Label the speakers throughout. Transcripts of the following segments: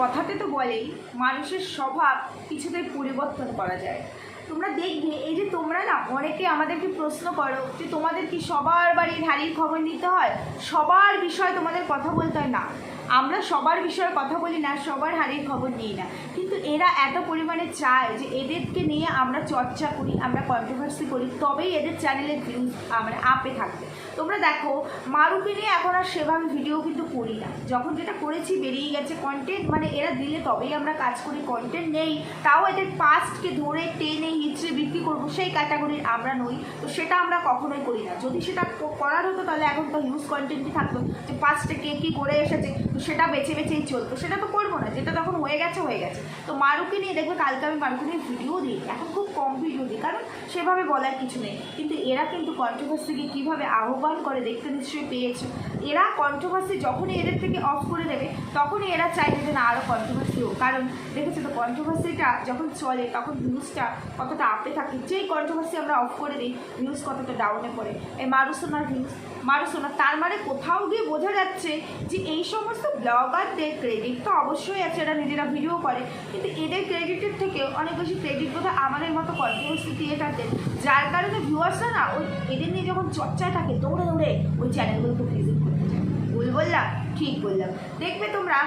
Speaker 1: কথাতে তো বলেই মানুষের স্বভাব কিছুতেই পরিবর্তন করা যায়। তোমরা দেখবে, এই যে তোমরা না অনেকে আমাদেরকে প্রশ্ন করো যে তোমাদের কি সবার বাড়ির হাড়ির খবর নিতে হয়? সবার বিষয়ে তোমাদের কথা বলতে হয় না। আমরা সবার বিষয়ে কথা বলি না, সবার হাড়ির খবর নিই না। কিন্তু এরা এত পরিমাণে চায় যে এদেরকে নিয়ে আমরা চর্চা করি, আমরা কন্ট্রোভার্সি করি, তবেই এদের চ্যানেলের ভিউজ মানে আপে থাকবে। তোমরা দেখো মারুকে নিয়ে এখন আর সেভাবে ভিডিও কিন্তু করি না। যখন যেটা করেছি বেরিয়ে গেছে কন্টেন্ট মানে এরা দিলে তবেই আমরা কাজ করি কন্টেন্ট নেই। তাও এদের পাস্টকে ধরে টেনে হিচড়ে বিক্রি করব, সেই ক্যাটাগরির আমরা নই। তো সেটা আমরা কখনোই করি না। যদি সেটা করার হতো তাহলে এখন তো হিউজ কন্টেন্টই থাকতো। যে পাস্টে কে কী করে এসেছে, তো সেটা বেছে বেছেই চলতো। সেটা তো করব না। যেটা তখন হয়ে গেছে হয়ে গেছে। তো মারুকে নিয়ে দেখবে কালকে আমি মারুকে নিয়ে ভিডিও দিই। এখন খুব কম ভিডিও দিই কারণ সেভাবে বলার কিছু নেই। কিন্তু এরা কিন্তু কন্ট্রোভার্সিকে কীভাবে আহ্বান করে দেখতে নিশ্চয়ই পেয়েছ। এরা কন্ট্রোভার্সি যখনই এদের থেকে অফ করে দেবে, তখনই এরা চাইবে যে না আরও কন্ট্রোভার্সি হোক। কারণ দেখেছে তো কন্ট্রোভার্সিটা যখন চলে, তখন নিউজটা কতটা আপে থাকে। যেই কন্ট্রোভার্সি আমরা অফ করে দিই নিউজ কতটা ডাউনে পড়ে। এই মারুসোনার নিউজ মারুসোনা তার মানে কোথাও গিয়ে বোঝা যাচ্ছে যে এই সমস্ত ব্লগারদের ক্রেডিট তো অবশ্যই আছে। এরা নিজেরা ভিডিও করে। কিন্তু এদের ক্রেডিটের থেকে অনেক বেশি ক্রেডিট বোধহয় আমাদের মতো কন্ট্রোভার্সি ক্রিয়েটারদের যার কারণে ভিউয়ার্সরা না, ওই এদের নিয়ে যখন চর্চায় থাকে, দৌড়ে দৌড়ে ওই চ্যানেলগুলোকে ভিজিট করতে যায়। ভুল বললাম, ঠিক বললাম। দেখবে তোমরা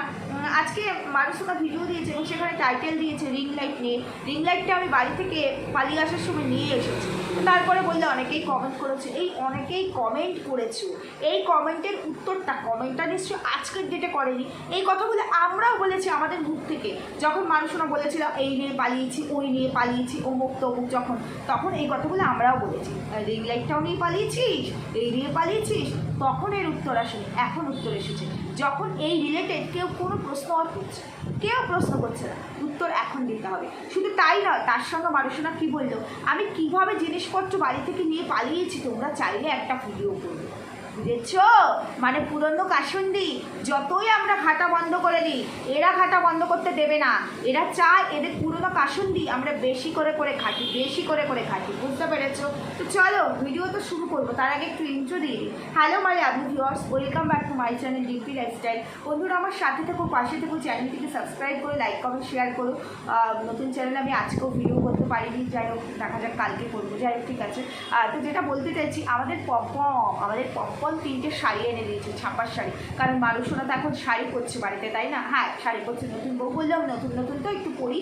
Speaker 1: আজকে মানুষরা ভিডিও দিয়েছে এবং সেখানে টাইটেল দিয়েছে রিং লাইট নিয়ে। রিং লাইটটা আমি বাড়ি থেকে পালিয়ে আসার সময় নিয়ে এসেছি। তারপরে বললে অনেকেই কমেন্ট করেছে। এই অনেকেই কমেন্ট করেছে। এই কমেন্টের উত্তরটা কমেন্টটা নিশ্চয়ই আজকের ডেটে করেনি। এই কথাগুলো আমরাও বলেছি আমাদের মুখ থেকে। যখন মানুষরা বলেছিল, এই নিয়ে পালিয়েছি, ওই নিয়ে পালিয়েছি, অমুক তমুক যখন, তখন এই কথাগুলো আমরাও বলেছি। রিং লাইটটাও নিয়ে পালিয়েছিস? এই নিয়ে পালিয়েছিস? তখন এর উত্তর আসেনি, এখন উত্তর এসেছে। যখন এই রিলেটেড কেউ কোনো প্রশ্ন আর করছে কেউ প্রশ্ন করছে না, উত্তর এখন দিতে হবে। শুধু তাই নয়, তার সঙ্গে মানুষনা কী বলল? আমি কীভাবে জিনিসপত্র বাড়ি থেকে নিয়ে পালিয়েছি, তোমরা চাইলে একটা ভিডিও করবে। বুঝেছ? মানে পুরনো কাসুন্দি, যতই আমরা খাতা বন্ধ করে দিই, এরা খাতা বন্ধ করতে দেবে না। এরা চায় এদের পুরনো কাসুন্দি আমরা বেশি করে করে খাটি বেশি করে করে খাটি বুঝতে পেরেছ? তো চলো ভিডিও তো শুরু করব, তার আগে একটু ইন্ট্রো দিয়ে দিই। হ্যালো মাই আপনি viewers welcome back to my channel DP lifestyle বন্ধুরা, আমার সাথে থেকো, পাশে থেকো, চ্যানেলটিকে সাবস্ক্রাইব করে লাইক কমেন্ট শেয়ার করো। নতুন চ্যানেল আমি আজকেও ভিডিও করতে পারিনি, যাই হোক, দেখা যাক কালকে করব। যাই হোক, ঠিক আছে। তো যেটা বলতে চাইছি, আমাদের পপম আমাদের পপকর্ন তিনটে শাড়ি এনে দিয়েছে, ছাপার শাড়ি। কারণ মানুষরা তো এখন শাড়ি পরছে বাড়িতে, তাই না? হ্যাঁ শাড়ি পরছে, নতুন বউ বললাম, নতুন নতুন তো একটু পরি।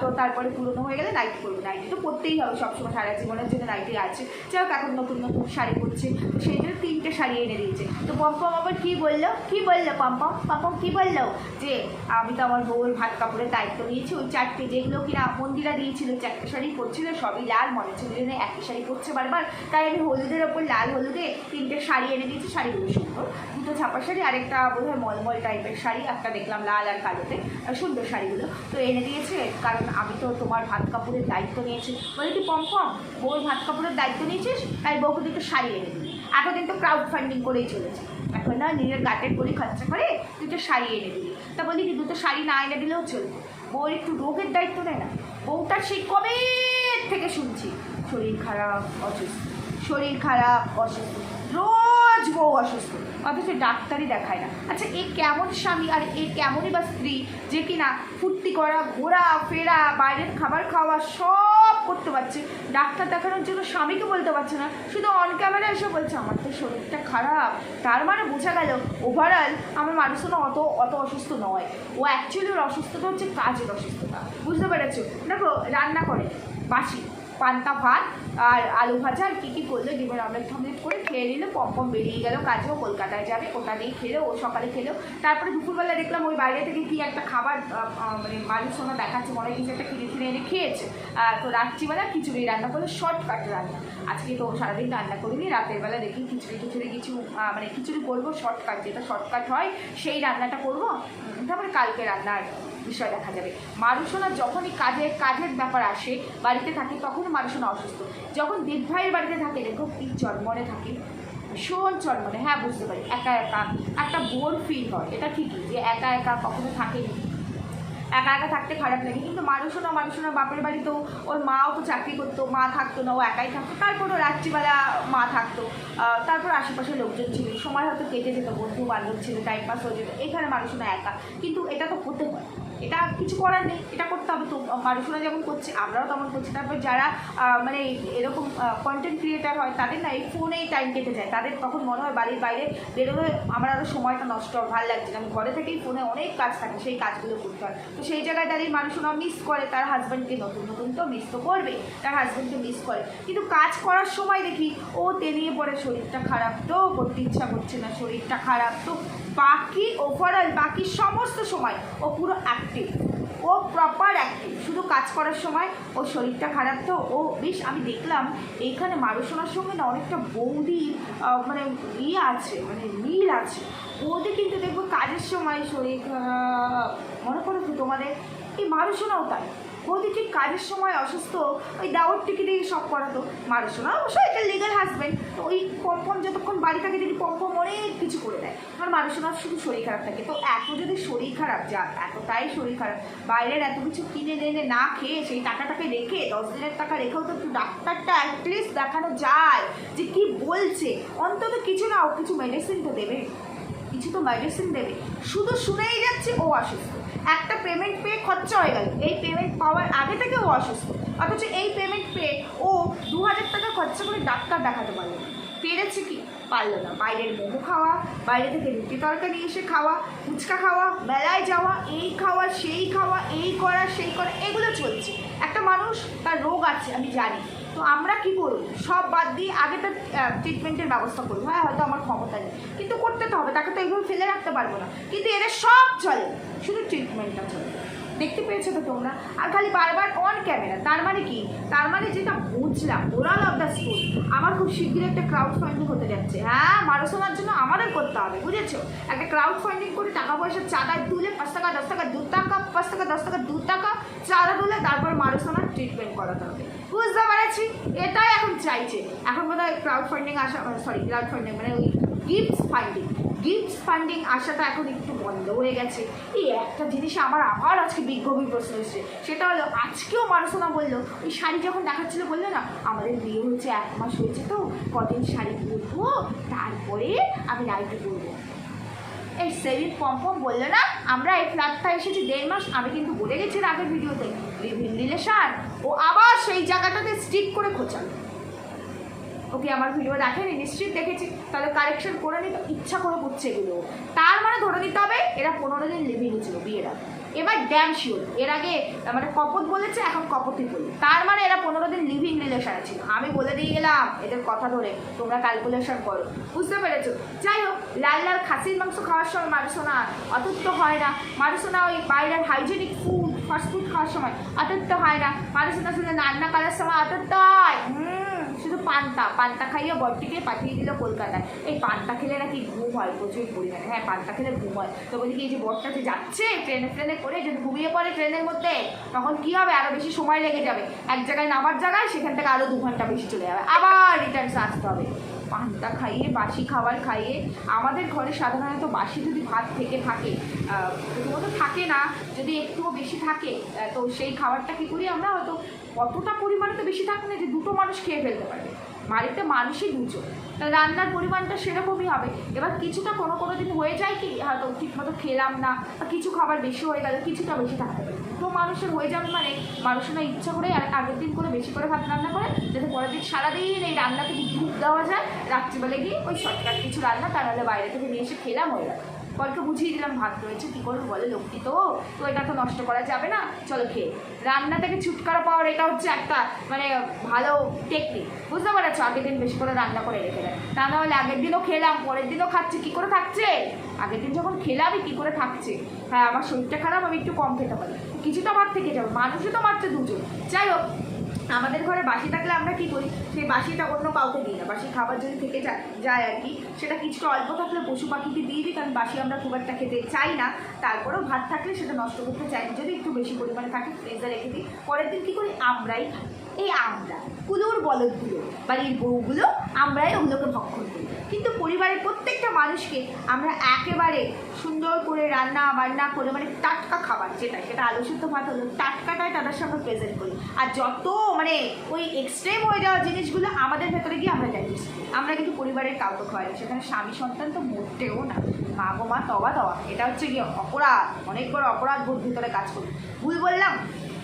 Speaker 1: তো তারপরে পুরনো হয়ে গেলে নাইট করব নাইটি তো পরতেই হবে সবসময়, সারা জীবনের জন্য নাইটি আছে। যাই এখন নতুন নতুন শাড়ি পরছে। তো সেই জন্য তিনটে শাড়ি এনে দিয়েছে। তো পম্পম আবার কী বলল? কী বলল পম্পম পম্পম কী বলল? যে, আমি তো আমার বউয়ের ভাত কাপড়ের দায়িত্ব নিয়েছি, ওই চারটে যেগুলো কিনা মন্দিরা দিয়েছিল, চারটে শাড়ি পরছিল, সবই লাল, মনে যেন একই শাড়ি পরছে বারবার। তাই আমি হলুদের ওপর লাল হলুদে তিনটে শাড়ি এনে দিয়েছি শাড়িগুলো সুন্দর। দুটো ছাপা শাড়ি, আরেকটা বোধহয় মলমল টাইপের শাড়ি, একটা দেখলাম লাল আর কালোতে সুন্দর শাড়িগুলো। তো এনে দিয়েছে, কারণ আমি তো তোমার ভাত কাপড়ের দায়িত্ব নিয়েছি। বলে কি, পম্পম বউয়ের ভাত কাপড়ের দায়িত্ব নিয়েছিস? তাই বউকে দুটো শাড়ি এনে দিই এতদিন তো ক্রাউড ফান্ডিং করেই চলেছে। এখন না, নিজের গাটের করি খরচা করে দুটো শাড়ি এনে দিলি তা বলি কি, দুটো শাড়ি না এনে দিলেও চলবে? বউয়ের একটু রোগের দায়িত্ব নেয় না? বউটার সেই কবে থেকে শুনছি? শরীর খারাপ, অসুস্থ। শরীর খারাপ, অসুস্থ। রোজ বউ অসুস্থ। অথচ ডাক্তারই দেখায় না। আচ্ছা এ কেমন স্বামী আর এ কেমনই বা স্ত্রী যে কিনা ফুর্তি করা, ঘোরা, ফেরা, বাইরের খাবার খাওয়া সব করতে পারছে। ডাক্তার দেখানোর জন্য স্বামীকে বলতে পারছে না। শুধু অন ক্যামেরা এসে বলছে, আমার তো শরীরটা খারাপ। তার মানে বোঝা গেল ওভারঅল আমার মানুষ না অত অত অসুস্থ নয়। ও অ্যাকচুয়ালি ওর অসুস্থতা হচ্ছে কাজের অসুস্থতা। বুঝতে পেরেছ? দেখো, রান্না করে, বাসি। পান্তা ভাত আর আলু ভাজা আর কী কী করল ডিমের অমলেট টমলেট করে খেয়ে নিল পম্পম বেরিয়ে গেল কাজেও, কলকাতায় যাবে, ওটা নিয়ে খেলো, ও সকালে খেলো। তারপরে দুপুরবেলা দেখলাম ওই বাইরে থেকে কি একটা খাবার মানে বাড়ির সঙ্গে দেখাচ্ছে, মনে কিছু একটা কিনে কিনে এনে খেয়েছে। তো রাত্রিবেলা খিচুড়ি রান্না করল শর্টকাট রান্না। আজকে তো সারাদিন রান্না করিনি, রাতের বেলা দেখি খিচুড়ি খিচুড়ি কিছু মানে খিচুড়ি করব শর্টকাট যেটা শর্টকাট হয়, সেই রান্নাটা করব। তারপরে কালকে রান্নার বিষয় দেখা যাবে। মারুসোনা যখনই কাজের কাজের ব্যাপার আসে, বাড়িতে থাকে তখনই মারুসোনা অসুস্থ। যখন দেব ভাইয়ের বাড়িতে থাকে, দেখো কি চরমনে থাকে। ভীষণ চরমনে হ্যাঁ বুঝতে পারি, একা একা। একটা বোর ফিল হয়, এটা ঠিকই যে একা একা কখনো থাকেনি। একা একা থাকতে খারাপ লাগে, কিন্তু মানুষও না বাপের বাড়িতেও ওর মাও তো চাকরি করতো, মা থাকতো না, ও একাই থাকতো। তারপরও রাত্রিবেলা মা থাকতো। তারপর আশেপাশে লোকজন ছিল, সময় হয়তো কেটে যেত বন্ধু বান্ধব ছিল টাইম পাস হয়ে যেত, এখানে মানুষও না একা। কিন্তু এটা তো হতে হয় এটা কিছু করার নেই, এটা করতে হবে। তো মানুষরা যেমন করছে, আমরাও তেমন করছি। তারপর যারা মানে এরকম কন্টেন্ট ক্রিয়েটার হয়, তাদের না এই ফোনেই টাইম কেটে যায়। তাদের তখন মনে হয় বাড়ির বাইরে বেরোলে আমার আরও সময়টা নষ্ট হয় ভালো লাগছে না। আমি ঘরে থেকেই ফোনে অনেক কাজ থাকে, সেই কাজগুলো করতে হয়। তো সেই জায়গায় দাঁড়িয়ে মানুষরা মিস করে, তার হাজব্যান্ডকে নতুন নতুন তো মিস তো করবে, তার হাজব্যান্ডকে মিস করে। কিন্তু কাজ করার সময় দেখি, ও তেলিয়ে পড়ে, শরীরটা খারাপ তো, করতে ইচ্ছা করছে না, শরীরটা খারাপ তো। বাকি ওভারঅল বাকি সমস্ত সময় ও পুরো অ্যাক্টিভ ও প্রপার অ্যাক্টিভ শুধু কাজ করার সময় ওর শরীরটা খারাপ তো, ও বেশ, আমি দেখলাম এইখানে মারুসোনার সঙ্গে না অনেকটা বৌদি মানে ইয়ে আছে মানে মিল আছে। বৌদি কিন্তু দেখব কাজের সময় শরীর মনে করো তোমাদের, এই মারুসোনাও তাই। বৌদি ঠিক কাজের সময় অসুস্থ, ওই দাওয়ার টিকিটে সব করাতো। মারুসোনা অবশ্য এটা লিগাল হাজব্যান্ড তো ওই পম্পম যতক্ষণ বাড়ি থাকে দেখি পম্পম অনেক কিছু করে দেয়। আর মানুষজনের শুধু শরীর খারাপ থাকে। তো এত যদি শরীর খারাপ, যা এতটাই শরীর খারাপ, বাইরের এত কিছু কিনে এনে না খেয়ে সেই টাকাটাকে রেখে, দশ দিনের টাকা রেখেও তো একটু ডাক্তারটা অ্যাটলিস্ট দেখানো যায় যে কি বলছে। অন্তত কিছু না কিছু মেডিসিন তো দেবে। কিছু তো মেডিসিন দেবে। শুধু শুনেই যাচ্ছে ও অসুস্থ। একটা পেমেন্ট পেয়ে খরচা হয়ে গেল। এই পেমেন্ট পাওয়ার আগে থেকে ও অসুস্থ। অথচ এই পেমেন্ট পেয়ে ও দু হাজার টাকা খরচা করে ডাক্তার দেখাতে পারল পেরেছে কি? পারল না। বাইরের মোমো খাওয়া, বাইরে থেকে রুটি তরকারি এসে খাওয়া, ফুচকা খাওয়া, মেলায় যাওয়া, এই খাওয়া, সেই খাওয়া, এই করা, সেই করা, এগুলো চলছে। একটা মানুষ তার রোগ আছে, আমি জানি। তো আমরা কি করব? সব বাদ দিয়ে আগে তার ট্রিটমেন্টের ব্যবস্থা করব। হ্যাঁ হয়তো আমার ক্ষমতা নেই। কিন্তু করতে তো হবে, তাকে তো এইভাবে ফেলে রাখতে পারব না। কিন্তু এদের সব চলে, শুধু ট্রিটমেন্টটা চলে। দেখতে পেয়েছ তো তোমরা? আর খালি বারবার অন ক্যামেরা তার মানে কি? তার মানে যেটা বুঝলাম ওরাল অফ দ্য স্কুল আমার খুব শীঘ্রই একটা ক্রাউড ফান্ডিং হতে যাচ্ছে। হ্যাঁ মারোসোনার জন্য আমাদের করতে হবে, বুঝেছ? একটা ক্রাউড ফান্ডিং করে টাকা পয়সা চাঁদা তুলে পাঁচ টাকা, দশ টাকা, দু টাকা, পাঁচ টাকা, দশ টাকা, দু টাকা, চাঁদা তুলে তারপর মারোসোনার ট্রিটমেন্ট করাতে হবে। বুঝতে পেরেছি। এটাই এখন চাইছে। এখন বোধ হয় ক্রাউড ফান্ডিং আসা সরি ক্রাউড ফান্ডিং মানে ওই গিফট ফান্ডিং গিফট ফান্ডিং আসাটা এখন একটু বন্ধ হয়ে গেছে। এই একটা জিনিস আমার আবার আজকে বিজ্ঞবী প্রশ্ন এসেছে। সেটা হলো, আজকেও মানুষনা বলল, ওই শাড়ি যখন দেখাচ্ছিল বলল না, আমাদের বিয়ে হয়েছে এক মাস হয়েছে তো, কদিন শাড়ি পরবো, তারপরে আমি নাইটি পরবো? এই সেভিং পম্পম বলল না, আমরা এই ফ্ল্যাটটা এসেছি দেড় মাস, আমি কিন্তু বলে গেছি আগের ভিডিওতে লিভিং রিলেশন ও আবার সেই জায়গাটাতে স্টিক করে খোঁচালো। ওকে আমার ভিডিও দেখেনি নিশ্চিত দেখেছি। তাহলে কারেকশন করে নিতে ইচ্ছা করে করছে এগুলো। তার মানে ধরে নিতে হবে, এরা পনেরো দিন লিভিং ছিল, বিয়ের এবার ড্যাম শিওর এর আগে মানে কপত বলেছে, এখন কপতই বলি। তার মানে এরা পনেরো দিন লিভিং রিলেশনে ছিল। আমি বলে দিয়ে গেলাম, এদের কথা ধরে, তোমরা ক্যালকুলেশন করো। বুঝতে পেরেছ? যাই হোক, লাল লাল খাসির মাংস খাওয়ার সময় মারুসোনা অতত তো হয় না। মারুসোনা ওই বাইরের হাইজেনিক ফুড ফাস্টফুড খাওয়ার সময়। অতত তো হয় না। মারুসোনা শুধু রান্না করার সময় অতত তো হয়। হুম, শুধু পান্তা। পান্তা খাইয়ে বরটিকে পাঠিয়ে দিল কলকাতায়। এই পান্তা খেলে নাকি ঘুম হয়, প্রচুর পরিমাণে। হ্যাঁ পান্তা খেলে ঘুম হয়। তো বলি কি, এই যে বরটা যে যাচ্ছে ট্রেনে ট্রেনে করে যদি ঘুমিয়ে পড়ে ট্রেনের মধ্যে, তখন কি হবে? আরও বেশি সময় লেগে যাবে। এক জায়গায় নামার জায়গায় সেখান থেকে আরও দু ঘণ্টা বেশি চলে যাবে। আবার রিটার্নস আসতে হবে। পান্তা খাইয়ে, বাসি খাবার খাইয়ে, আমাদের ঘরে সাধারণত বাসি যদি ভাত থেকে থাকে প্রথমত থাকে না, যদি একটুও বেশি থাকে তো সেই খাবারটা কী করি আমরা হয়তো কতটা পরিমাণে তো বেশি থাকে না যে দুটো মানুষ খেয়ে ফেলতে পারবে। বাড়িতে মানুষই দুজন। তা রান্নার পরিমাণটা সেরকমই হবে। এবার কিছুটা কোনো কোনো দিন হয়ে যায় কি, হয়তো ঠিকমতো খেলাম না, বা কিছু খাবার বেশি হয়ে গেল, কিছুটা বেশি থাকতে পারে। তো মানুষের হয়ে যাবে মানে মানুষের না ইচ্ছা করে আগের দিন করে বেশি করে ভাত রান্না করে, যাতে পরের দিন সারাদিন এই রান্নাকে ধূপ দেওয়া যায়, রাত্রিবেলা গিয়ে ওই শর্টকাট কিছু রান্না তার বাইরে থেকে নিয়ে এসে খেলাম হয়ে গেল। পরকে বুঝিয়ে দিলাম ভাত রয়েছে, কী করব বলে, লক্ষ্মী তো তো এটা তো নষ্ট করা যাবে না, চলো খেয়ে। রান্না থেকে ছুটকারা পাওয়ার এটা হচ্ছে একটা মানে ভালো টেকনিক বুঝতে পারছ? আগের দিন বেশি করে রান্না করে রেখে দেয়। তা নাহলে আগের দিনও খেলাম, পরের দিনও খাচ্ছি, কী করে থাকছে? আগের দিন যখন খেলামই, কী করে থাকছে? হ্যাঁ আমার শরীরটা খারাপ, আমি একটু কম খেতে পারি। কিছুটা ভাত থেকে যাবে, মানুষও তো মারছে দুজন। যাই হোক আমাদের ঘরে বাসি থাকলে আমরা কি করি? সেই বাসিটা অন্য কাউকে দিই না। বাসি খাবার যদি থেকে যায় আর কি, সেটা কিছুটা অল্প থাকলে পশু পাখিকে দিয়ে দিই, কারণ বাসি আমরা খুব একটা খেতে চাই না। তারপরেও ভাত থাকলে সেটা নষ্ট করতে চাই না। যদি একটু বেশি পরিমাণে থাকে ফ্রিজে রেখে দিই। পরের দিন কী করি? আমরাই। এই আমরা কুলোর বলদগুলো বাড়ির বউগুলো আমরাই ওগুলোকে ভক্ষণ করি। কিন্তু পরিবারের প্রত্যেকটা মানুষকে আমরা একেবারে সুন্দর করে রান্না বান্না করে মানে টাটকা খাবার যেটা, সেটা আলু সুদ্ধ ভাত হলো টাটকাটাই তাদের সামনে প্রেজেন্ট করি। আর যত মানে ওই এক্সট্রিম হয়ে যাওয়া জিনিসগুলো আমাদের ভেতরে গিয়ে আমরা করি আমরা কিন্তু পরিবারের কাউকে খাওয়াই না। সেখানে স্বামী সন্তান তো মোটেও না। মা গো মা তবা তবা। এটা হচ্ছে গিয়ে অপরাধ, অনেক বড় অপরাধ বোধ ভিতরে কাজ করি। ভুল বললাম?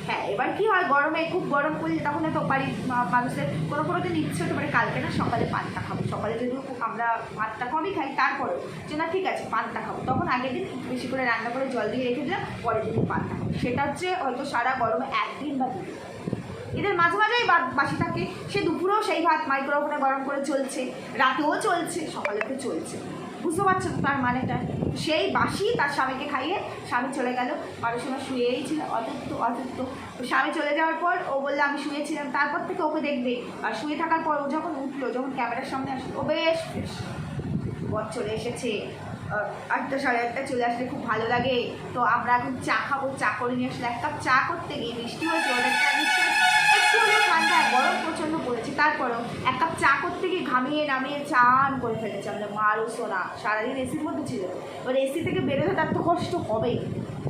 Speaker 1: হ্যাঁ এবার কি হয়, গরমে, খুব গরম করলে তখন তো বাড়ির মানুষের কোনো কোনো দিন ইচ্ছে হতে পারে কালকে না সকালে পান্তা খাব। সকালে খুব আমরা ভাতটা কমই খাই, তারপরেও যে না, ঠিক আছে পান্তা খাব। তখন আগের দিন বেশি করে রান্না করে জল দিয়ে রেখে দিলাম, পরের দিন পান্তা খাব। সেটা হচ্ছে হয়তো সারা গরমে একদিন বা দুদিন। এদের মাঝে মাঝেই বাসি থাকে। সে দুপুরেও সেই ভাত মাইক্রোওভেনে গরম করে চলছে, রাতেও চলছে সকালে তো চলছে। বুঝতে পারছ তার মানেটা? সেই বাসি তার স্বামীকে খাইয়ে স্বামী চলে গেল। বারো সময় শুয়েই ছিল অতৃপ্ত অতৃপ্ত স্বামী চলে যাওয়ার পর ও বলল, আমি শুয়েছিলাম। তারপর থেকে ওকে দেখবে। আর শুয়ে থাকার পর ও যখন উঠল, যখন ক্যামেরার সামনে আসলো, ও বেশ বেশ বর চলে এসেছে। আটটা সাড়ে আটটা চলে আসলে খুব ভালো লাগে। তো আমরা এখন চা খাব, চা করে নিয়ে আসলে এক কাপ চা করতে গিয়ে বৃষ্টি হয়েছে ওদের চা একটু হলেও ঠান্ডা গরম প্রচণ্ড পড়েছে। তারপরেও এক কাপ চা করতে গিয়ে ঘামিয়ে নামিয়ে চান করে ফেলেছে আমরা মারও সোনা। সারাদিন এসির মধ্যে ছিল। এবার এসি থেকে বেরোতে তার তো কষ্ট হবেই।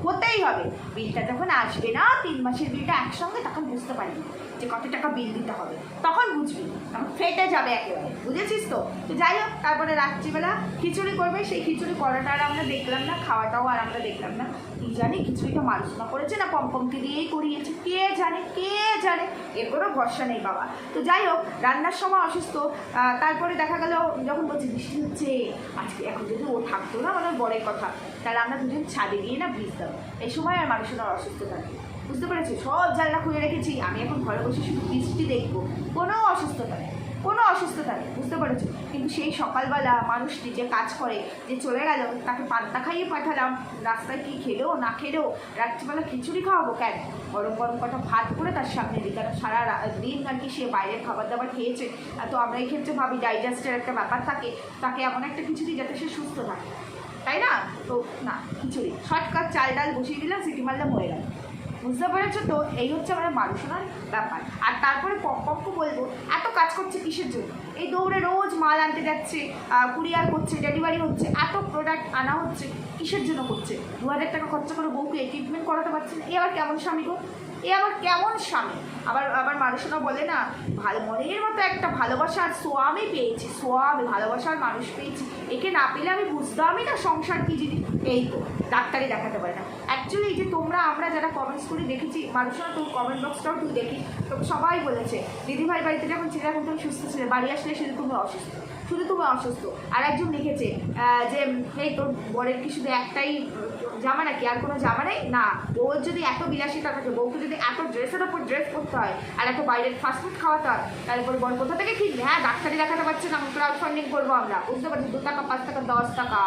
Speaker 1: হতেই হবে। বিলটা যখন আসবে না, তিন মাসের বিলটা একসঙ্গে, তখন বুঝতে পারবি যে কত টাকা বিল দিতে হবে। তখন বুঝবি, তখন ফেটে যাবে একেবারে। বুঝেছিস তো? তো যাই হোক, তারপরে রাত্রিবেলা খিচুড়ি করবে। সেই খিচুড়ি করাটা আর আমরা দেখলাম না, খাওয়াটাও আর আমরা দেখলাম না। কি জানি খিচুড়িটা মানুষ না করেছে না, পমপমকে দিয়েই করিয়েছে। কে জানে কে জানে? এর কোনো ভরসা নেই বাবা। তো যাই হোক, রান্নার সময় অসুস্থ। তারপরে দেখা গেল, যখন বলছে, বৃষ্টি হচ্ছে, আজকে এখন যদি ও থাকতো না মানে বড়ের কথা, তাহলে আমরা দুজন ছাদে গিয়ে না ভিজতাম এই সময় আর মানুষের আর অসুস্থ থাকে বুঝতে পেরেছি? সব জানলা খুলে রেখেছি। আমি এখন ঘরে বসে শুধু বৃষ্টি দেখব। কোনো অসুস্থতা নেই। কোনো অসুস্থতা নেই। বুঝতে পেরেছ? কিন্তু সেই সকালবেলা মানুষটি যে কাজ করে যে চলে গেল, তাকে পান্তা খাইয়ে পাঠালাম। রাস্তায় কি খেলেও না খেলেও রাত্রিবেলা খিচুড়ি খাওয়াবো কেন? গরম গরম কটা ভাত করে তার সামনে দিই কারণ সারা দিন আর কি সে বাইরের খাবার দাবার খেয়েছে। তো আমরা এই ক্ষেত্রে ভাবি ডাইজেস্টের একটা ব্যাপার থাকে। তাকে এমন একটা খিচুড়ি যাতে সে সুস্থ থাকে। তাই না? তো না খিচুড়ি শর্টকাট চাল ডাল বসিয়ে দিলাম, সিটি মারলাম হয়ে গেল। বুঝতে পেরেছ তো? এই হচ্ছে আমাদের মানুষনার ব্যাপার। আর তারপরে পম্পমকে বলব, এত কাজ করছে কিসের জন্য? এই দৌড়ে রোজ মাল আনতে যাচ্ছে কুরিয়ার করছে, ডেলিভারি হচ্ছে, এত প্রোডাক্ট আনা হচ্ছে, কিসের জন্য করছে? দু হাজার টাকা খরচা করে বউকে ট্রিটমেন্ট করাতে পারছে না। এ আবার কেমন স্বামী গো? এ আবার কেমন স্বামী? আবার আবার মানুষরা বলে না, ভালো মনের মতো একটা ভালোবাসার সোয়ামী পেয়েছি সোয়ামী ভালোবাসার মানুষ পেয়েছি। একে না পেলে আমি বুঝতামই না সংসার কি জিনিস। এই তো, ডাক্তারই দেখাতে পারে না। অ্যাকচুয়ালি এই যে তোমরা, আমরা যারা কমেন্টস করে দেখেছি, মানুষরা তো কমেন্ট বক্সটাও তুই দেখি। তো সবাই বলেছে, দিদিভাই বাড়িতে যখন ছিল, এখন তুমি সুস্থ ছিলে, বাড়ি আসলে শুধু তুমি অসুস্থ। শুধু তুমি অসুস্থ। আর একজন লিখেছে যে, এই তোর বরের কি শুধু একটাই জামা নাকি? আর কোনো জামা নেই? না ওর যদি এত বিলাসিতা থাকে বউকে যদি এত ড্রেসের ওপর ড্রেস করতে হয়, আর এত বাইরের ফাস্টফুড খাওয়াতে হয় তারপরে বর, কোথা থেকে কিনবে? হ্যাঁ ডাক্তারি দেখাতে পারছে না ক্রাউড ফান্ডিং করব আমরা। বুঝতে পারছি? দু টাকা, পাঁচ টাকা, দশ টাকা,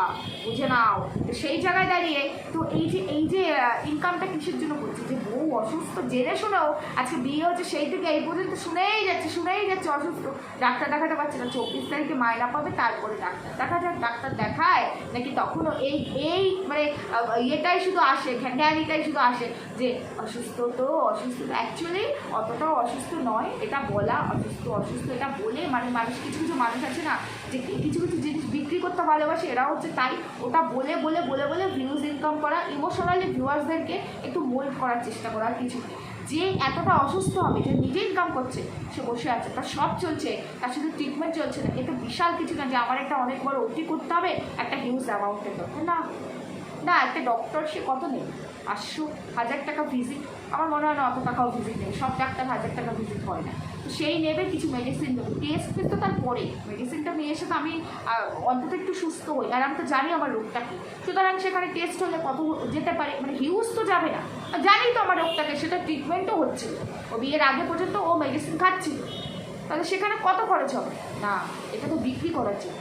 Speaker 1: বুঝে নাও। তো সেই জায়গায় দাঁড়িয়ে, তো এই যে এই যে ইনকামটা কিসের জন্য করছে? যে বউ অসুস্থ, জেনে শুনেও আজকে বিয়ে হচ্ছে, সেই থেকে এই পর্যন্ত শুনেই যাচ্ছে শুনেই যাচ্ছে অসুস্থ। ডাক্তার দেখাতে পারছে না, চব্বিশ তারিখে মায়না পাবে তারপরে ডাক্তার দেখা যাক, ডাক্তার দেখায়, নাকি তখনও এই এই মানে ইয়েটাই শুধু আসে, ঘ্যানঘ্যানিটাই শুধু আসে যে অসুস্থ তো অসুস্থ। অ্যাকচুয়ালি অতটাও অসুস্থ নয়, এটা বলা অসুস্থ অসুস্থ এটা বলে মানে মানুষ, কিছু কিছু মানুষ আছে না যে কিছু কিছু জিনিস বিক্রি করতে ভালোবাসে এরা হচ্ছে তাই। ওটা বলে বলে বলে বলে ভিউজ ইনকাম করা ইমোশনালি ভিউয়ার্সদেরকে একটু মোল্ড করার চেষ্টা করা কিছু। যে এতটা অসুস্থ হবে যে নিজে ইনকাম করছে, সে বসে আছে, তার সব চলছে, তার শুধু ট্রিটমেন্ট চলছে না এটা বিশাল কিছু না যে আমার একটা অনেক বড় অতি করতে হবে, একটা হিউজ অ্যামাউন্টের দরকার। না না, একটা ডক্টর সে কত নেই পাঁচশো হাজার টাকা ভিজিট আমার মনে হয় না অত টাকাও ভিজিট নেই। সব ডাক্তার হাজার টাকা ভিজিট হয় না। তো সেই নেবে কিছু মেডিসিন দেবে। টেস্ট কিন্তু তার পরে। মেডিসিনটা নিয়ে এসে তো আমি অন্তত একটু সুস্থ হই। আর আমি তো জানি আমার রোগটা কী। সুতরাং সেখানে টেস্ট হলে কত যেতে পারে। মানে হিউজ তো যাবে না। জানি তো আমার রোগটাকে, সেটা ট্রিটমেন্টও হচ্ছিল ও বিয়ের আগে পর্যন্ত ও মেডিসিন খাচ্ছিল। তাহলে সেখানে কত খরচ হবে? না, এটা তো বিক্রি করার জন্য।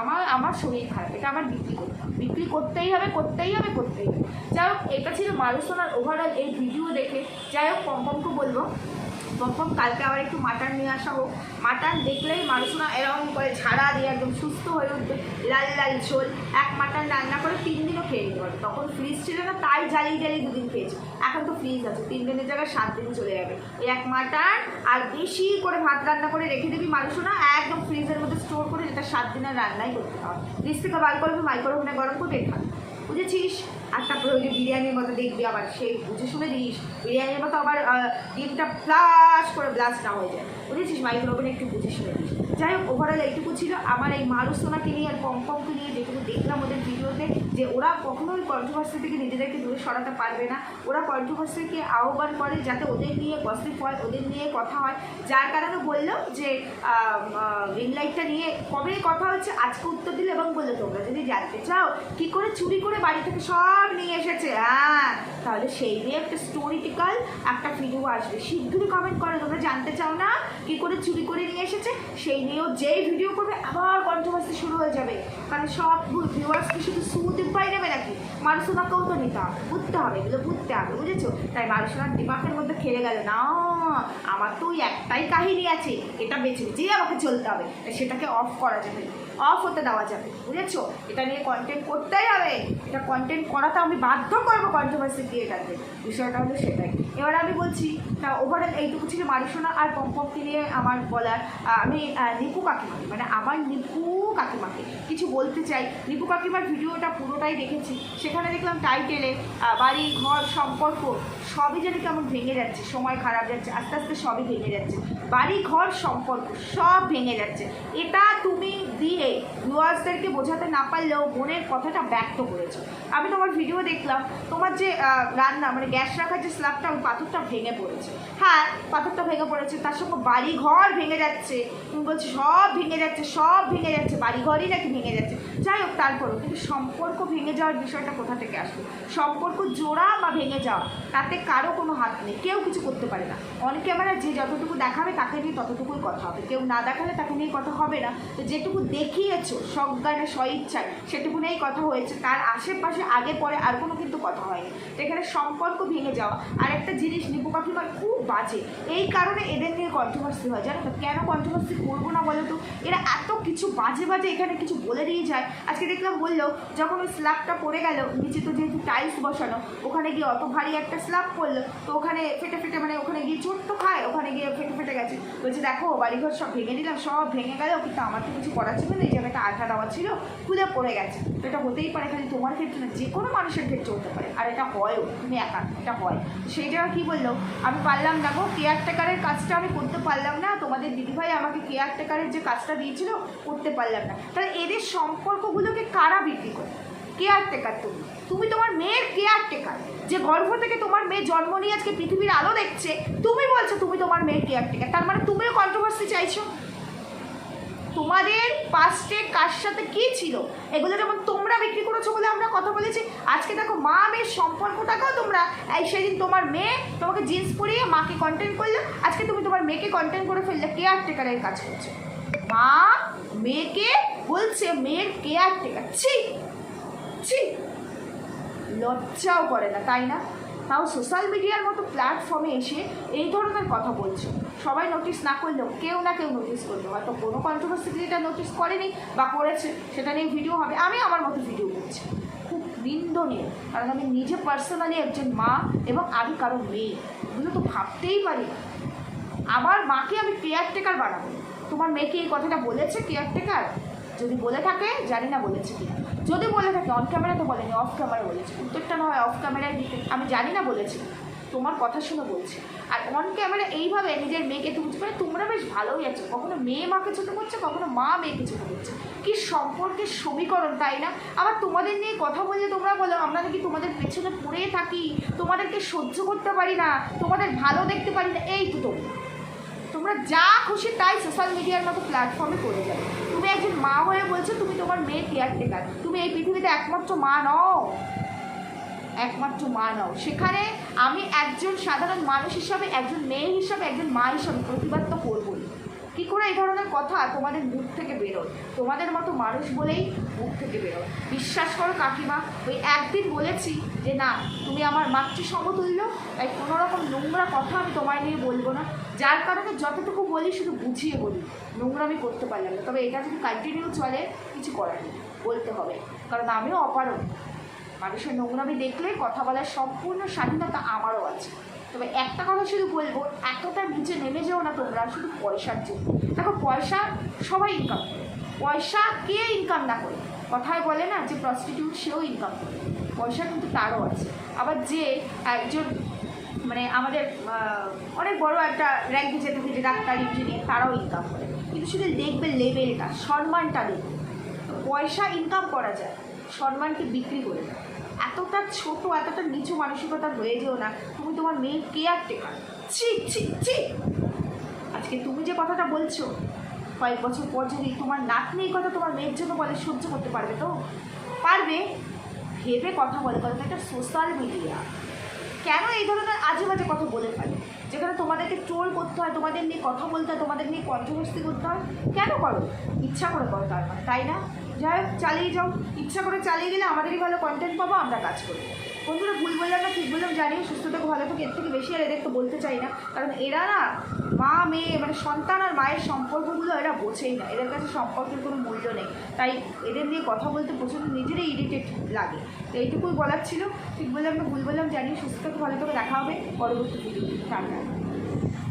Speaker 1: আমার আমার শরীর খারাপ। এটা আমার বিক্রি করতে বিক্রি করতেই হবে করতেই হবে করতেই হবে। যাই হোক, এটা ছিল মারুসোনার ওভারঅল এই ভিডিও দেখে। যাই হোক পম্পমকে বলব। পম্পম কালকে আবার একটু মাটন নিয়ে আসা হোক। মাটন দেখলেই মানুষ না এরকম করে ঝাড়া দিয়ে একদম সুস্থ হয়ে উঠবে, লাল লাল ঝোল। এক মাটন রান্না করে তিন দিনও খেয়ে নিতে পারবে। তখন ফ্রিজ ছিল না, তাই জ্বালিয়ে জ্বালিয়ে দুদিন খেয়েছি। এখন তো ফ্রিজ আছে, তিন দিনের জায়গায় সাত দিন চলে যাবে। ওই এক মাটন আর বেশি করে ভাত রান্না করে রেখে দিবি মানুষ না একদম ফ্রিজের মধ্যে স্টোর করে যেটা সাত দিনের রান্নাই করতে হবে। ফ্রিজ থেকে বার করবি, মাইক্রোওভেনে গরম করে খা বুঝেছিস? আর তারপরে ওই যে বিরিয়ানির মতো দেখবি আবার সেই বুঝে শুনে দিস, বিরিয়ানির মতো আবার ডিমটা ফ্লাশ করে ব্লাস্ট না হয়ে যায়। বুঝেছিস? মাইক্রোভেন একটু বুঝে শুনে দিস। যাই হোক ওভারঅল এইটুকু ছিল। আমার এই মারুসোনাকে নিয়ে আর পম্পমকে নিয়ে যেটুকু দেখলাম ওদের ভিডিওতে, যে ওরা কখনোই কন্ট্রোভার্সি থেকে নিজেদেরকে দূরে সরাতে পারবে না। ওরা কন্ট্রোভার্সিকে আহ্বান করে যাতে ওদের নিয়ে গসিপ হয়, ওদের নিয়ে কথা হয়। যার কারণে বলল যে রিং লাইটটা নিয়ে কবে কথা হচ্ছে, আজকে উত্তর দিলে এবং বলল, তোমরা যদি জানতে চাও কি করে চুরি করে বাড়ি থেকে সব নিয়ে এসেছে হ্যাঁ তাহলে সেই নিয়ে একটা স্টোরিটিক্যাল একটা ভিডিও আসবে। শীঘ্রই কমেন্ট করে, তোমরা জানতে চাও না কি করে চুরি করে নিয়ে এসেছে? সেই নিয়েও যেই ভিডিও করবে, আবার কন্ট্রোভার্সি শুরু হয়ে যাবে। কারণ সব ভিউয়ার্সকে শুধু সুদ পাই নেবে নাকি? মানুষনাকেও তো নিতে হবে, বুঝতে হবে, এগুলো বুঝতে হবে, বুঝেছ? তাই মানুষনার দিমাগের মধ্যে খেলে গেল। না, আমার তো ওই একটাই কাহিনী আছে, এটা বেছে বেছেই আমাকে চলতে হবে। তাই সেটাকে অফ করা যাবে অফ হতে দেওয়া যাবে, বুঝেছ? এটা নিয়ে কন্টেন্ট করতেই হবে, এটা কন্টেন্ট করাতে আমি বাধ্য করব কন্ট্রোভার্সি ক্রিয়েটারদের বিষয়টা হলো সেটাই। এবার আমি বলছি, তা ওভারঅল এইটুকু ছিল মারিসোনা আর পম্পমকে নিয়ে আমার বলার আমি নিপু কাকিমাকে মানে আমার নিপু কাকিমাকে কিছু বলতে চাই। নিপু কাকিমার ভিডিওটা পুরোটাই দেখেছি, সেখানে দেখলাম টাইটেলে বাড়ি, ঘর, সম্পর্ক, সবই যেন কেমন ভেঙে যাচ্ছে, সময় খারাপ যাচ্ছে, আস্তে আস্তে সবই ভেঙে যাচ্ছে। বাড়ি, ঘর, সম্পর্ক, সব ভেঙে যাচ্ছে। এটা তুমি দিয়ে ভিউয়ার্সদেরকে বোঝাতে না পারলেও মনের কথাটা ব্যক্ত করেছ। আমি তোমার ভিডিও দেখলাম, তোমার যে রান্না মানে গ্যাস রাখার যে স্ল্যাবটা পাথরটা ভেঙে পড়েছে। হ্যাঁ পাথরটা ভেঙে পড়েছে, তার সঙ্গে বাড়ি ঘর ভেঙে যাচ্ছে। বলছে, সব ভেঙে যাচ্ছে, সব ভেঙে যাচ্ছে বাড়ি ঘরই নাকি ভেঙে যাচ্ছে? যাই হোক তারপরেও কিন্তু সম্পর্ক ভেঙে যাওয়ার বিষয়টা কোথা থেকে আসবে? সম্পর্ক জোড়া বা ভেঙে যাওয়া, তাতে কারও কোনো হাত নেই। কেউ কিছু করতে পারে না। অনেকে আবার যে যতটুকু দেখাবে তাকে নিয়ে ততটুকুই কথা হবে। কেউ না দেখালে তাকে নিয়ে কথা হবে না। তো যেটুকু দেখিয়েছো সজ্ঞানে স্বইচ্ছায়, সেটুকু নিয়েই কথা হয়েছে। তার আশেপাশে আগে পরে আর কোনো কিন্তু কথা হয়নি। তো এখানে সম্পর্ক ভেঙে যাওয়া, আর একটা জিনিস নিপু কাকিমার খুব বাজে। এই কারণে এদের নিয়ে কন্ট্রোভার্সি হয়। জানো তো, কেন কন্ট্রোভার্সি করব না বলো তো? এরা এত কিছু বাজে বাজে এখানে কিছু বলে দিয়ে যায়। আজকে দেখলাম বলল, যখন ওই স্ল্যাবটা পড়ে গেল, নিচে তো যেহেতু টাইলস বসানো, ওখানে গিয়ে অত ভারী একটা স্ল্যাব পড়ল, তো ওখানে ফেটে ফেটে মানে ওখানে গিয়ে তো খায়, ওখানে গিয়ে ফেটে ফেটে গেছে। বলছে, দেখো, বাড়িঘর সব ভেঙে দিলাম, সব ভেঙে গেল, কিন্তু আমার তো কিছু করার ছিল না, এই জায়গাটা আঠা দেওয়া ছিল খুলে পড়ে গেছে। এটা হতেই পারে, খালি তোমার ক্ষেত্রে না, যে কোনো মানুষের ক্ষেত্রে হতে পারে, আর এটা হয়ও তুমি একা এটা হয়। সেই জায়গা কী বলল, আমি পারলাম না গো কেয়ারটেকারের কাজটা আমি করতে পারলাম না, তোমাদের দিদিভাই আমাকে কেয়ারটেকারের যে কাজটা দিয়েছিল, করতে পারলাম না। তাহলে এদের সম্পর্কগুলোকে কারা বৃদ্ধি করে? কেয়ারটেকার তুমি। তুমি তোমার মেয়ের কেয়ারটেকার যে গর্ভ থেকে তোমার মেয়ে জন্ম নিয়ে আজকে পৃথিবীর আলো দেখছে, তুমি বলছো তুমি তোমার মেয়ের কেয়ারটেকার তার মানে তুমিও কন্ট্রোভার্সি চাইছো। তোমাদের পাস্টে কার সাথে কি ছিল? এগুলো যেমন তোমরা বিক্রি করেছ বলে আমরা কথা বলেছি, আজকে দেখো মা মেয়ের সম্পর্কটাকেও তোমরা, এই সেদিন তোমার মেয়ে তোমাকে জিন্স পরিয়ে মাকে কন্টেন্ট করল, আজকে তুমি তোমার মেয়েকে কন্টেন্ট করে ফেললে কেয়ারটেকারের কাজ করছ। মা মেয়েকে বলছে, মেয়ের কেয়ারটেকার ছি ছি। লজ্জাও করে না, তাই না? তাও সোশ্যাল মিডিয়ার মতো প্ল্যাটফর্মে এসে এই ধরনের কথা বলছে। সবাই নোটিস না করলেও, কেউ না কেউ নোটিস করল হয়তো কোনো কন্ট্রোভার্সি ক্রিয়েটার নোটিস করেনি বা করেছে, সেটা নিয়ে ভিডিও হবে। আমি আমার মতো ভিডিও করছি। খুব নিন্দনীয়। কারণ আমি নিজে পার্সোনালি একজন মা এবং আমি কারও মেয়ে। এগুলো তো ভাবতেই পারি আমার মাকে আমি কেয়ারটেকার বানাবো। তোমার মেয়েকে এই কথাটা বলেছে কেয়ারটেকার যদি বলে থাকে, জানি না বলেছে কি যদি বলে থাকে অন ক্যামেরা তো বলেনি অফ ক্যামেরা বলেছে। উত্তরটা না হয় অফ ক্যামেরায় দিতে আমি জানি না বলেছি। তোমার কথা শুনে বলছি। আর অন ক্যামেরা এইভাবে নিজের মেয়েকে তুলছে মানে তোমরা বেশ ভালোই আছো। কখনো মেয়ে মাকে ছোটো করছে, কখনো মা মেয়েকে ছোটো করছে। কি সম্পর্কের সমীকরণ, তাই না? আবার তোমাদের নিয়ে কথা বললে তোমরা বলো, আমরা নাকি তোমাদের পেছনে পড়ে থাকি, তোমাদেরকে সহ্য করতে পারি না, তোমাদের ভালো দেখতে পারি না। এই তো তোমরা। তোমরা যা খুশি তাই সোশ্যাল মিডিয়ার মতো প্ল্যাটফর্মে করে যাবে। তুমি একজন মা হয়ে বলছো, তুমি তোমার মেয়ে কেয়ার কেয়ারটেকার তুমি এই পৃথিবীতে একমাত্র মা নও। একমাত্র মা নও। সেখানে আমি একজন সাধারণ মানুষ হিসাবে, একজন মেয়ে হিসাবে, একজন মা হিসাবে প্রতিবাদ তো করবোই। কী করে এই ধরনের কথা তোমাদের মুখ থেকে বেরোয়? তোমাদের মতো মানুষ বলেই মুখ থেকে বেরোয়। বিশ্বাস করো কাকিমা, ওই একদিন বলেছি যে না, তুমি আমার মাতৃ সমতুল্য, তাই কোনো রকম নোংরা কথা আমি তোমায় নিয়ে বলব না। যার কারণে যতটুকু বলি শুধু বুঝিয়ে বলি। নোংরা আমি করতে পারলাম না। তবে এটা যদি কন্টিনিউ চলে, কিছু করার নেই। বলতে হবে। কারণ আমিও অপারক মানুষের নোংরামি দেখলে কথা বলার সম্পূর্ণ স্বাধীনতা আমারও আছে। তবে একটা কথা শুধু বলব, এতটা নিচে নেমে যেও না তোমরা, শুধু পয়সার জন্য। দেখো, পয়সা সবাই ইনকাম করে। পয়সা কে ইনকাম না করে? কথায় বলে না যে প্রস্টিটিউট সেও ইনকাম করে। পয়সা কিন্তু তারও আছে। আবার যে একজন মানে আমাদের অনেক বড় একটা র্যাঙ্কে যেতে থাকে ডাক্তার ইঞ্জিনিয়ার তারাও ইনকাম করে। কিন্তু শুধু দেখবে লেভেলটা সম্মানটা দেখবে পয়সা ইনকাম করা যায়, সম্মানকে বিক্রি করে। এতটা ছোট, এতটা নিচু মানসিকতা হয়ে যেও না, তুমি তোমার মেয়ের কেয়ার টেকার ছি ছি ছি। আজকে তুমি যে কথাটা বলছো, কয়েক বছর পর যদি তোমার নাতনি এই কথা তোমার মেয়ের জন্য বলে সহ্য করতে পারবে তো? পারবে। ভেবে কথা বলে, কথা একটা সোশ্যাল মিডিয়া কেন এই ধরনের আজে বাজে কথা বলে ফেলে? যেখানে তোমাদেরকে ট্রোল করতে হয়, তোমাদের নিয়ে কথা বলতে হয়, তোমাদের নিয়ে কন্ট্রোভার্সি করতে হয়, কেন করো? ইচ্ছা করে করো তার মানে তাই না? যাই হোক, চালিয়ে যাও। ইচ্ছা করে চালিয়ে গেলে আমাদেরই ভালো কন্টেন্ট পাবো, আমরা কাজ করব বন্ধুরা ভুল বললাম না ঠিক বললাম জানি সুস্থ থেকে ভালো থেকে এর থেকে বেশি আর এদের তো বলতে চাই না। কারণ এরা না মা, মেয়ে মানে সন্তান আর মায়ের সম্পর্কগুলো এরা বোঝেই না। এদের কাছে সম্পর্কের কোনো মূল্য নেই। তাই এদের নিয়ে কথা বলতে প্রচণ্ড নিজেরাই ইরিটেট লাগে। তো এইটুকুই বলার ছিল। ঠিক বললাম না, ভুল বললাম, জানি সুস্থ থেকে ভালো থেকে দেখা হবে পরবর্তী ভিডিও টাটা।